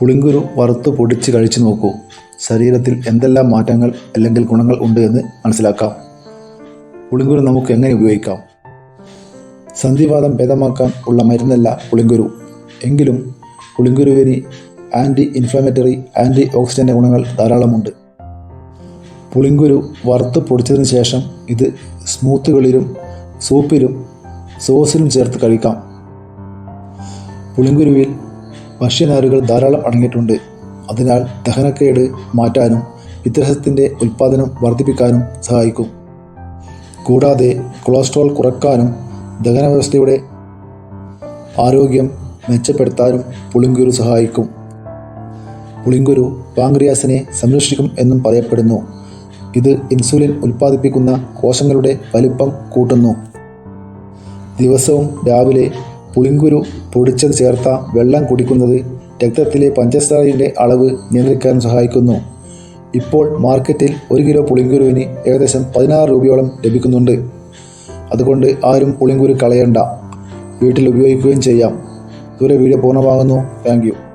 പുളിങ്കുരു വറുത്ത് പൊടിച്ച് കഴിച്ചു നോക്കൂ. ശരീരത്തിൽ എന്തെല്ലാം മാറ്റങ്ങൾ അല്ലെങ്കിൽ ഗുണങ്ങൾ ഉണ്ട് എന്ന് മനസ്സിലാക്കാം. പുളിങ്കുരു നമുക്ക് എങ്ങനെ ഉപയോഗിക്കാം? സന്ധിവാദം ഭേദമാക്കാൻ ഉള്ള മരുന്നല്ല പുളിങ്കുരു. എങ്കിലും പുളിങ്കുരുവിന് ആന്റി ഇൻഫ്ലമേറ്ററി ആന്റി ഓക്സിഡന്റ് ഗുണങ്ങൾ ധാരാളമുണ്ട്. പുളിങ്കുരു വറുത്ത് പൊടിച്ചതിന് ശേഷം ഇത് സ്മൂത്തുകളിലും സൂപ്പിലും സോസിലും ചേർത്ത് കഴിക്കാം. പുളിങ്കുരുവിൽ ഭക്ഷ്യനാരുകൾ ധാരാളം അടങ്ങിയിട്ടുണ്ട്. അതിനാൽ ദഹനക്കേട് മാറ്റാനും പിത്തരസത്തിന്റെ ഉൽപ്പാദനം വർദ്ധിപ്പിക്കാനും സഹായിക്കും. കൂടാതെ കൊളസ്ട്രോൾ കുറക്കാനും ദഹന വ്യവസ്ഥയുടെ ആരോഗ്യം മെച്ചപ്പെടുത്താനും പുളിങ്കുരു സഹായിക്കും. പുളിങ്കുരു പാങ്ക്രിയാസിനെ സംരക്ഷിക്കും എന്നും പറയപ്പെടുന്നു. ഇത് ഇൻസുലിൻ ഉൽപ്പാദിപ്പിക്കുന്ന കോശങ്ങളുടെ വലിപ്പം കൂട്ടുന്നു. ദിവസവും രാവിലെ പുളിങ്കുരു പൊടിച്ചത് ചേർത്ത വെള്ളം കുടിക്കുന്നത് രക്തത്തിലെ പഞ്ചസാരയുടെ അളവ് നിയന്ത്രിക്കാൻ സഹായിക്കുന്നു. ഇപ്പോൾ മാർക്കറ്റിൽ ഒരു കിലോ പുളിങ്കുരുവിന് ഏകദേശം പതിനാറ് രൂപയോളം ലഭിക്കുന്നുണ്ട്. അതുകൊണ്ട് ആരും പുളിങ്കുരു കളയണ്ട. വീട്ടിൽ ഉപയോഗിക്കുകയും ചെയ്യാം. ഇതുവരെ വീഡിയോ പൂർണമാകുന്നു. താങ്ക്